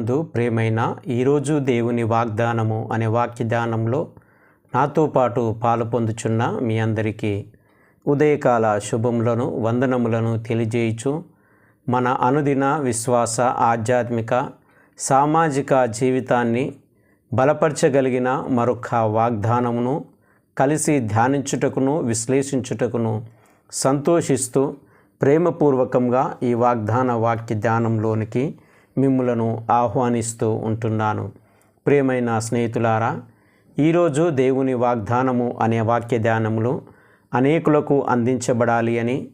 నందు ప్రేమైన ఈరోజు దేవుని వాగ్దానము అనే వాక్యదానంలో నాతో పాటు పాలు పొందుచున్న మీ అందరికీ ఉదయకాల శుభములను వందనములను తెలియజేయచు మన అనుదిన విశ్వాస ఆధ్యాత్మిక సామాజిక జీవితాన్ని బలపరచగలిగిన మరొక వాగ్దానమును కలిసి ధ్యానించుటకును విశ్లేషించుటకును సంతోషిస్తూ ప్రేమపూర్వకంగా ఈ వాగ్దాన వాక్య ధ్యానంలోనికి మిమ్ములను ఆహ్వానిస్తూ ఉంటున్నాను. ప్రియమైన స్నేహితులారా ఈరోజు దేవుని వాగ్దానము అనే వాక్య ధ్యానములు అనేకులకు అందించబడాలి అని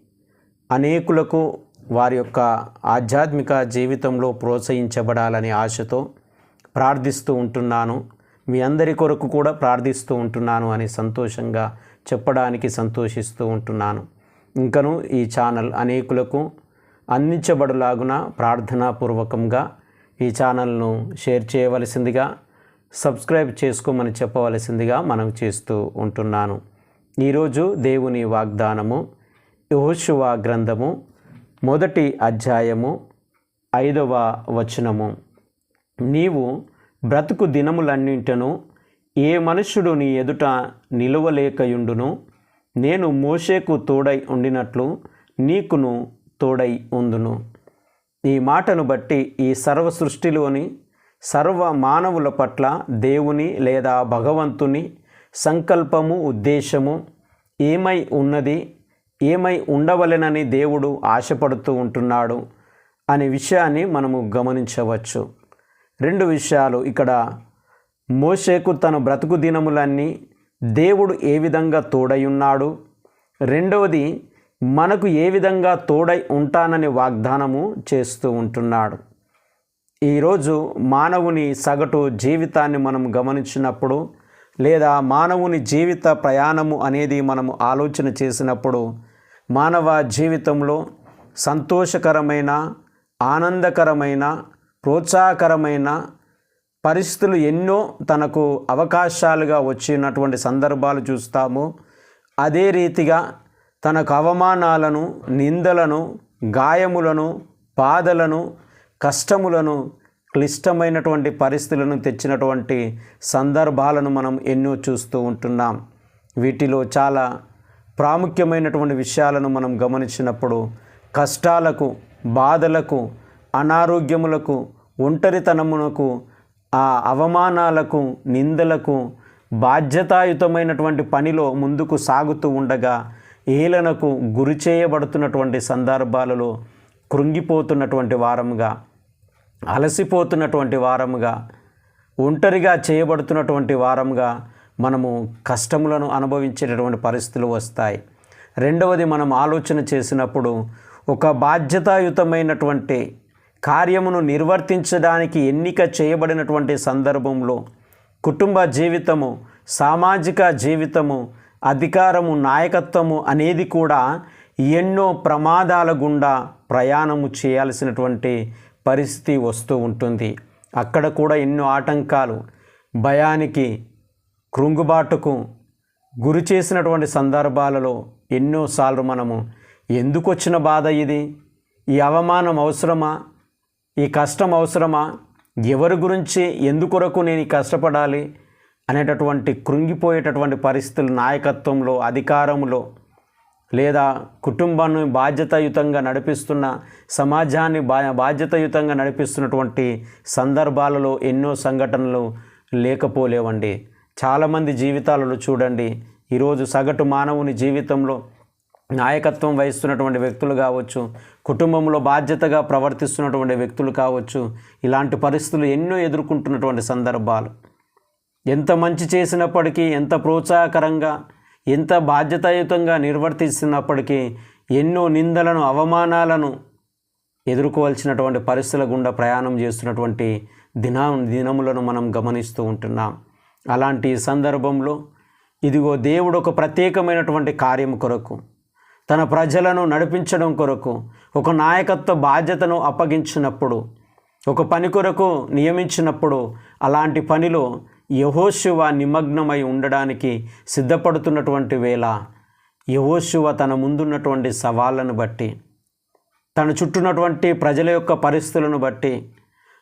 అనేకులకు వారి యొక్క ఆధ్యాత్మిక జీవితంలో ప్రోత్సహించబడాలనే ఆశతో ప్రార్థిస్తూ ఉంటున్నాను. మీ అందరి కొరకు కూడా ప్రార్థిస్తూ ఉంటున్నాను అని సంతోషంగా చెప్పడానికి సంతోషిస్తూ ఉంటున్నాను. ఇంకను ఈ ఛానల్ అనేకులకు అందించబడులాగున ప్రార్థనాపూర్వకంగా ఈ ఛానల్ను షేర్ చేయవలసిందిగా సబ్స్క్రైబ్ చేసుకోమని చెప్పవలసిందిగా మనం చేస్తూ ఉంటున్నాను. ఈరోజు దేవుని వాగ్దానము యహోశువా గ్రంథము మొదటి అధ్యాయము ఐదవ వచనము. నీవు బ్రతుకు దినములన్నింటను ఏ మనుష్యుడు నీ ఎదుట నిలువలేకయుండును నేను మోషేకు తోడై ఉండినట్లు నీకును తోడై ఉందును. ఈ మాటను బట్టి ఈ సర్వ సృష్టిలోని సర్వ మానవుల పట్ల దేవుని లేదా భగవంతుని సంకల్పము ఉద్దేశము ఏమై ఉన్నది ఏమై ఉండవలెనని దేవుడు ఆశపడుతూ ఉంటున్నాడు అనే విషయాన్ని మనము గమనించవచ్చు. రెండు విషయాలు ఇక్కడ. మోషేకు తన బ్రతుకు దినములన్నీ దేవుడు ఏ విధంగా తోడై ఉన్నాడు? రెండవది మనకు ఏ విధంగా తోడై ఉంటానని వాగ్దానము చేస్తూ ఉంటున్నాడు. ఈరోజు మానవుని సగటు జీవితాన్ని మనం గమనించినప్పుడు లేదా మానవుని జీవిత ప్రయాణము అనేది మనము ఆలోచన చేసినప్పుడు మానవ జీవితంలో సంతోషకరమైన ఆనందకరమైన ప్రోత్సాహకరమైన పరిస్థితులు ఎన్నో తనకు అవకాశాలుగా వచ్చినటువంటి సందర్భాలు చూస్తాము. అదే రీతిగా తనకు అవమానాలను నిందలను గాయములను బాధలను కష్టములను క్లిష్టమైనటువంటి పరిస్థితులను తెచ్చినటువంటి సందర్భాలను మనం ఎన్నో చూస్తూ ఉంటున్నాం. వీటిలో చాలా ప్రాముఖ్యమైనటువంటి విషయాలను మనం గమనించినప్పుడు కష్టాలకు బాధలకు అనారోగ్యములకు ఒంటరితనమునకు ఆ అవమానాలకు నిందలకు బాధ్యతాయుతమైనటువంటి పనిలో ముందుకు సాగుతూ ఉండగా ఏలనకు గురి చేయబడుతున్నటువంటి సందర్భాలలో కృంగిపోతున్నటువంటి వారముగా అలసిపోతున్నటువంటి వారముగా ఒంటరిగా చేయబడుతున్నటువంటి వారముగా మనము కష్టములను అనుభవించేటటువంటి పరిస్థితులు వస్తాయి. రెండవది మనం ఆలోచన చేసినప్పుడు ఒక బాధ్యతాయుతమైనటువంటి కార్యమును నిర్వర్తించడానికి ఎన్నిక చేయబడినటువంటి సందర్భంలో కుటుంబ జీవితము సామాజిక జీవితము అధికారము నాయకత్వము అనేది కూడా ఎన్నో ప్రమాదాల గుండా ప్రయాణము చేయాల్సినటువంటి పరిస్థితి వస్తూ ఉంటుంది. అక్కడ కూడా ఎన్నో ఆటంకాలు భయానికి కృంగుబాటుకు గురి చేసినటువంటి సందర్భాలలో ఎన్నోసార్లు మనము ఎందుకు వచ్చిన బాధ ఇది? ఈ అవమానం అవసరమా? ఈ కష్టం అవసరమా? ఎవరి గురించి ఎందుకొరకు నేను కష్టపడాలి? అనేటటువంటి కృంగిపోయేటటువంటి పరిస్థితులు నాయకత్వంలో అధికారంలో లేదా కుటుంబాన్ని బాధ్యతాయుతంగా నడిపిస్తున్న సమాజాన్ని బా బాధ్యతాయుతంగా నడిపిస్తున్నటువంటి సందర్భాలలో ఎన్నో సంఘటనలు లేకపోలేవండి. చాలామంది జీవితాలలో చూడండి ఈరోజు సగటు మానవుని జీవితంలో నాయకత్వం వహిస్తున్నటువంటి వ్యక్తులు కావచ్చు కుటుంబంలో బాధ్యతగా ప్రవర్తిస్తున్నటువంటి వ్యక్తులు కావచ్చు ఇలాంటి పరిస్థితులు ఎన్నో ఎదుర్కొంటున్నటువంటి సందర్భాలు. ఎంత మంచి చేసినప్పటికీ ఎంత ప్రోత్సాహకరంగా ఎంత బాధ్యతాయుతంగా నిర్వర్తిస్తున్నప్పటికీ ఎన్నో నిందలను అవమానాలను ఎదుర్కోవాల్సినటువంటి పరిస్థితుల గుండా ప్రయాణం చేస్తున్నటువంటి దినా దినములను మనం గమనిస్తూ ఉంటున్నాం. అలాంటి సందర్భంలో ఇదిగో దేవుడు ఒక ప్రత్యేకమైనటువంటి కార్యం కొరకు తన ప్రజలను నడిపించడం కొరకు ఒక నాయకత్వ బాధ్యతను అప్పగించినప్పుడు ఒక పని కొరకు నియమించినప్పుడు అలాంటి పనిలో యహోశివ నిమగ్నమై ఉండడానికి సిద్ధపడుతున్నటువంటి వేళ యహోశివ తన ముందున్నటువంటి సవాళ్ళను బట్టి తన చుట్టూన్నటువంటి ప్రజల యొక్క పరిస్థితులను బట్టి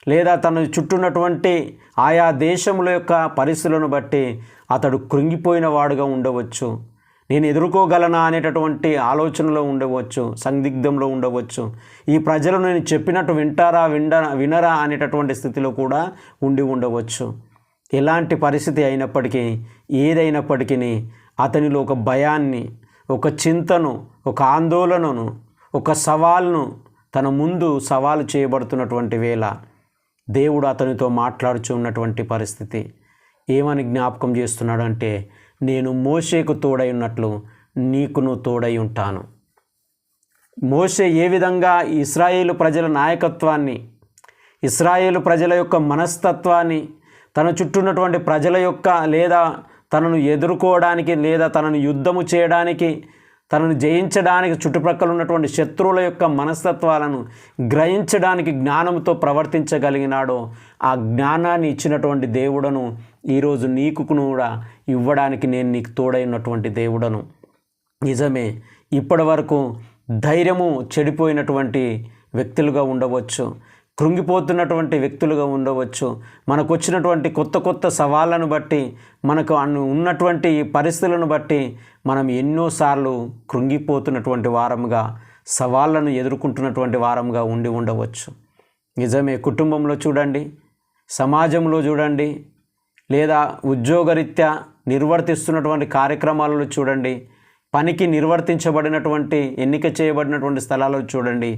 లేదా తన చుట్టూన్నటువంటి ఆయా దేశముల యొక్క పరిస్థితులను బట్టి అతడు కృంగిపోయిన వాడుగా ఉండవచ్చు. నేను ఎదుర్కోగలనా అనేటటువంటి ఆలోచనలో ఉండవచ్చు సందిగ్ధంలో ఉండవచ్చు. ఈ ప్రజలు నేను చెప్పినట్టు వింటారా విండ వినరా అనేటటువంటి స్థితిలో కూడా ఉండి ఉండవచ్చు. ఎలాంటి పరిస్థితి అయినప్పటికీ ఏదైనప్పటికీ అతనిలో ఒక భయాన్ని ఒక చింతను ఒక ఆందోళనను ఒక సవాల్ను తన ముందు సవాలు చేయబడుతున్నటువంటి వేళ దేవుడు అతనితో మాట్లాడుచున్నటువంటి పరిస్థితి. ఏమని జ్ఞాపకం చేస్తున్నాడంటే నేను మోషేకు తోడై ఉన్నట్లు నీకును తోడై ఉంటాను. మోషే ఏ విధంగా ఇస్రాయేలు ప్రజల నాయకత్వాన్ని ఇస్రాయేలు ప్రజల యొక్క మనస్తత్వాన్ని తన చుట్టూ ఉన్నటువంటి ప్రజల యొక్క లేదా తనను ఎదుర్కోవడానికి లేదా తనను యుద్ధము చేయడానికి తనను జయించడానికి చుట్టుప్రక్కల ఉన్నటువంటి శత్రువుల యొక్క మనస్తత్వాలను గ్రహించడానికి జ్ఞానంతో ప్రవర్తించగలిగినాడో ఆ జ్ఞానాన్ని ఇచ్చినటువంటి దేవుడను ఈరోజు నీకు కూడా ఇవ్వడానికి నేను నీకు తోడైనటువంటి దేవుడను. నిజమే ఇప్పటి వరకు ధైర్యము చెడిపోయినటువంటి వ్యక్తులుగా ఉండవచ్చు. కృంగిపోతున్నటువంటి వ్యక్తులుగా ఉండవచ్చు. మనకు వచ్చినటువంటి కొత్త కొత్త సవాళ్ళను బట్టి మనకు అను ఉన్నటువంటి పరిస్థితులను బట్టి మనం ఎన్నోసార్లు కృంగిపోతున్నటువంటి వారముగా సవాళ్ళను ఎదుర్కొంటున్నటువంటి వారముగా ఉండి ఉండవచ్చు. నిజమే కుటుంబంలో చూడండి సమాజంలో చూడండి లేదా ఉద్యోగరీత్యా నిర్వర్తిస్తున్నటువంటి కార్యక్రమాలలో చూడండి పనికి నిర్వర్తించబడినటువంటి ఎన్నిక చేయబడినటువంటి స్థలాల్లో చూడండి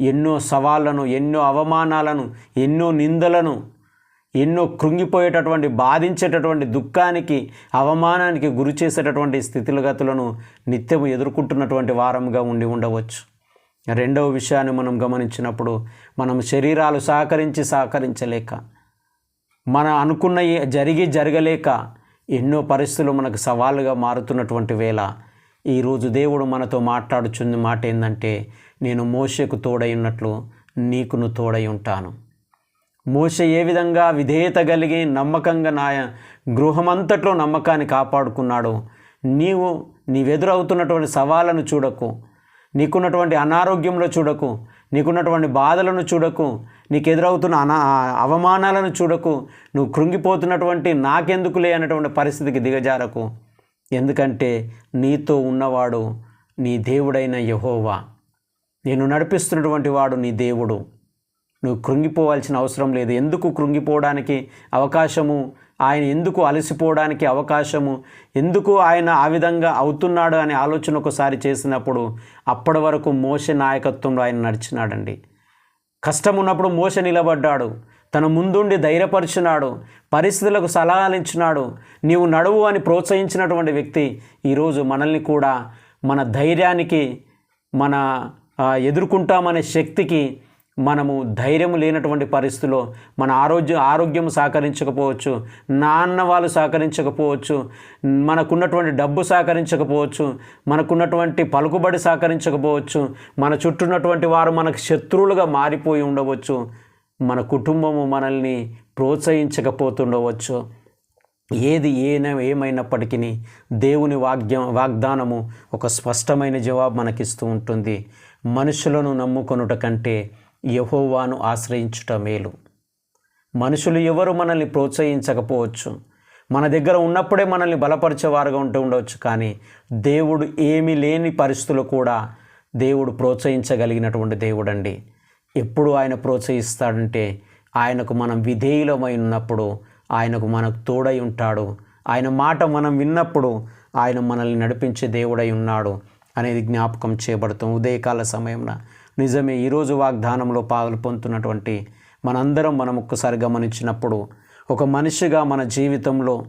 ఎన్నో సవాళ్ళను ఎన్నో అవమానాలను ఎన్నో నిందలను ఎన్నో కృంగిపోయేటటువంటి బాధించేటటువంటి దుఃఖానికి అవమానానికి గురి చేసేటటువంటి స్థితిగతులను నిత్యం ఎదుర్కొంటున్నటువంటి వారంగా ఉండి ఉండవచ్చు. రెండవ విషయాన్ని మనం గమనించినప్పుడు మనం శరీరాలు సహకరించి సహకరించలేక మన అనుకున్న జరిగి జరగలేక ఎన్నో పరిస్థితులు మనకు సవాలుగా మారుతున్నటువంటి వేళ ఈరోజు దేవుడు మనతో మాట్లాడుచున్న మాట ఏంటంటే నేను మోషకు తోడై ఉన్నట్లు నీకును తోడై ఉంటాను మోష ఏ విధంగా విధేయత కలిగి నమ్మకంగా నా గృహమంతట్లో నమ్మకాన్ని కాపాడుకున్నాడో నీవు నీవెదురవుతున్నటువంటి సవాళ్ళను చూడకు నీకున్నటువంటి అనారోగ్యంలో చూడకు నీకున్నటువంటి బాధలను చూడకు నీకు ఎదురవుతున్న అనా అవమానాలను చూడకు నువ్వు కృంగిపోతున్నటువంటి నాకెందుకులే అనేటువంటి పరిస్థితికి దిగజారకు. ఎందుకంటే నీతో ఉన్నవాడు నీ దేవుడైన యహోవా. నేను నడిపిస్తున్నటువంటి వాడు నీ దేవుడు. నువ్వు కృంగిపోవాల్సిన అవసరం లేదు. ఎందుకు కృంగిపోవడానికి అవకాశము? ఆయన ఎందుకు అలసిపోవడానికి అవకాశము? ఎందుకు ఆయన ఆ విధంగా అవుతున్నాడు అనే ఆలోచన ఒకసారి చేసినప్పుడు అప్పటి వరకు మోస నాయకత్వంలో ఆయన నడిచినాడండి. కష్టం ఉన్నప్పుడు మోస నిలబడ్డాడు. తన ముందుండి ధైర్యపరిచినాడు. పరిస్థితులకు సలహాలు ఇచ్చినాడు. నీవు నడువు అని ప్రోత్సహించినటువంటి వ్యక్తి ఈరోజు మనల్ని కూడా మన ధైర్యానికి మన ఎదుర్కొంటామనే శక్తికి మనము ధైర్యం లేనటువంటి పరిస్థితిలో మన ఆరోగ్యం ఆరోగ్యం సహకరించకపోవచ్చు నాన్న వాళ్ళు సహకరించకపోవచ్చు మనకున్నటువంటి డబ్బు సహకరించకపోవచ్చు మనకున్నటువంటి పలుకుబడి సహకరించకపోవచ్చు మన చుట్టూన్నటువంటి వారు మనకు శత్రువులుగా మారిపోయి ఉండవచ్చు మన కుటుంబము మనల్ని ప్రోత్సహించకపోతుండవచ్చు. ఏది ఏన ఏమైనప్పటికీ దేవుని వాగ్యం వాగ్దానము ఒక స్పష్టమైన జవాబు మనకిస్తూ ఉంటుంది. మనుషులను నమ్ముకొనుట కంటే యహోవాను ఆశ్రయించుట మేలు. మనుషులు ఎవరు మనల్ని ప్రోత్సహించకపోవచ్చు. మన దగ్గర ఉన్నప్పుడే మనల్ని బలపరిచేవారుగా ఉంటూ ఉండవచ్చు కానీ దేవుడు ఏమీ లేని పరిస్థితులు కూడా దేవుడు ప్రోత్సహించగలిగినటువంటి దేవుడండి. ఎప్పుడు ఆయన ప్రోత్సహిస్తాడంటే ఆయనకు మనం విధేయులమై ఉన్నప్పుడు ఆయనకు మనకు తోడై ఉంటాడు. ఆయన మాట మనం విన్నప్పుడు ఆయన మనల్ని నడిపించే దేవుడై ఉన్నాడు. అనేది జ్ఞాపకం చేయబడతాం. ఉదయకాల సమయంలో నిజమే ఈరోజు వాగ్దానంలో పాలు పొందుతున్నటువంటి మనందరం మనం ఒక్కసారి గమనించినప్పుడు ఒక మనిషిగా మన జీవితంలో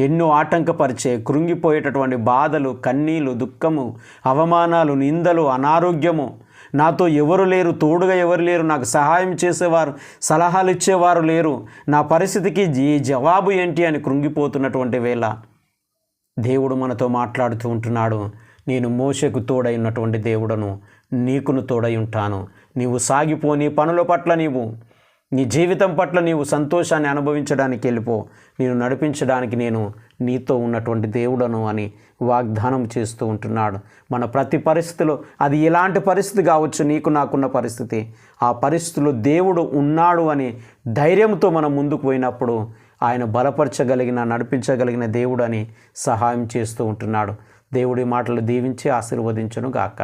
ఎన్నో ఆటంకపరిచే కృంగిపోయేటటువంటి బాధలు కన్నీలు దుఃఖము అవమానాలు నిందలు అనారోగ్యము నాతో ఎవరు లేరు తోడుగా ఎవరు లేరు నాకు సహాయం చేసేవారు సలహాలు ఇచ్చేవారు లేరు నా పరిస్థితికి ఈ జవాబు ఏంటి అని కృంగిపోతున్నటువంటి వేళ దేవుడు మనతో మాట్లాడుతూ ఉంటున్నాడు. నేను మోసకు తోడై ఉన్నటువంటి దేవుడను నీకును తోడై ఉంటాను. నీవు సాగిపో నీ పనుల పట్ల నీవు నీ జీవితం పట్ల నీవు సంతోషాన్ని అనుభవించడానికి వెళ్ళిపో. నేను నడిపించడానికి నేను నీతో ఉన్నటువంటి దేవుడను అని వాగ్దానం చేస్తూ ఉంటున్నాడు. మన ప్రతి పరిస్థితిలో అది ఎలాంటి పరిస్థితి కావచ్చు? నీకు నాకున్న పరిస్థితి. ఆ పరిస్థితిలో దేవుడు ఉన్నాడు అని ధైర్యంతో మనం ముందుకు పోయినప్పుడు ఆయన బలపరచగలిగిన నడిపించగలిగిన దేవుడు అని సహాయం చేస్తూ ఉంటున్నాడు. దేవుడి మాటలు దీవించి ఆశీర్వదించును గాక.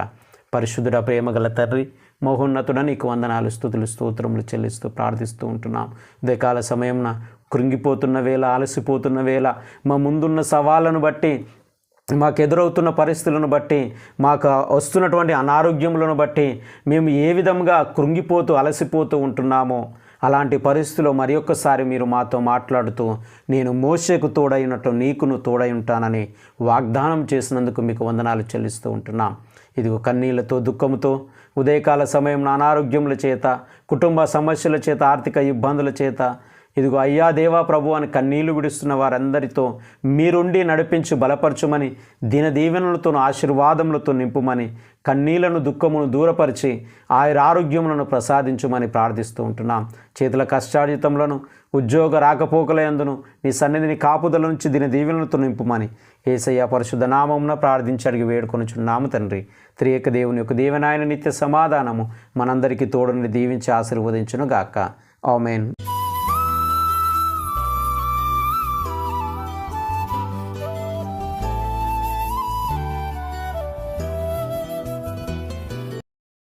పరిశుద్ధుడ ప్రేమగల తండ్రి మోహోన్నతుడ నీకు వందనాలు స్థుతులు స్తోత్రములు చెల్లిస్తూ ప్రార్థిస్తూ ఉంటున్నాం. ఉదయకాల సమయంన కృంగిపోతున్న వేళ అలసిపోతున్న వేళ మా ముందున్న సవాళ్ళను బట్టి మాకు ఎదురవుతున్న పరిస్థితులను బట్టి మాకు వస్తున్నటువంటి అనారోగ్యములను బట్టి మేము ఏ విధంగా కృంగిపోతూ అలసిపోతూ ఉంటున్నామో అలాంటి పరిస్థితిలో మరి ఒక్కసారి మీరు మాతో మాట్లాడుతూ నేను మోసేకు తోడైనట్టు నీకును తోడై ఉంటానని వాగ్దానం చేసినందుకు మీకు వందనాలు చెల్లిస్తూ ఉంటున్నాం. ఇదిగో కన్నీళ్ళతో దుఃఖంతో ఉదయకాల సమయం అనారోగ్యముల చేత కుటుంబ సమస్యల చేత ఆర్థిక ఇబ్బందుల చేత ఇదిగో అయ్యా దేవా ప్రభు అని కన్నీళ్ళు విడుస్తున్న వారందరితో మీరుండి నడిపించి బలపరచుమని దీన దీవెనలతో ఆశీర్వాదములతో నింపుమని కన్నీళ్ళను దుఃఖమును దూరపరిచి ఆయన ఆరోగ్యములను ప్రసాదించుమని ప్రార్థిస్తూ ఉంటున్నాం. చేతుల కష్టార్జితములను ఉద్యోగ రాకపోకలయందును నీ సన్నిధిని కాపుదల నుంచి దీని దీవెనలతో నింపుమని ఏసయ్య పరిశుద్ధ నామమున ప్రార్థించి అడిగి వేడుకొనుచున్నాము తండ్రి. త్రియక దేవుని యొక్క దీవెనాయన నిత్య సమాధానము మనందరికీ తోడుని దీవించి ఆశీర్వదించును గాక ఆమెన్.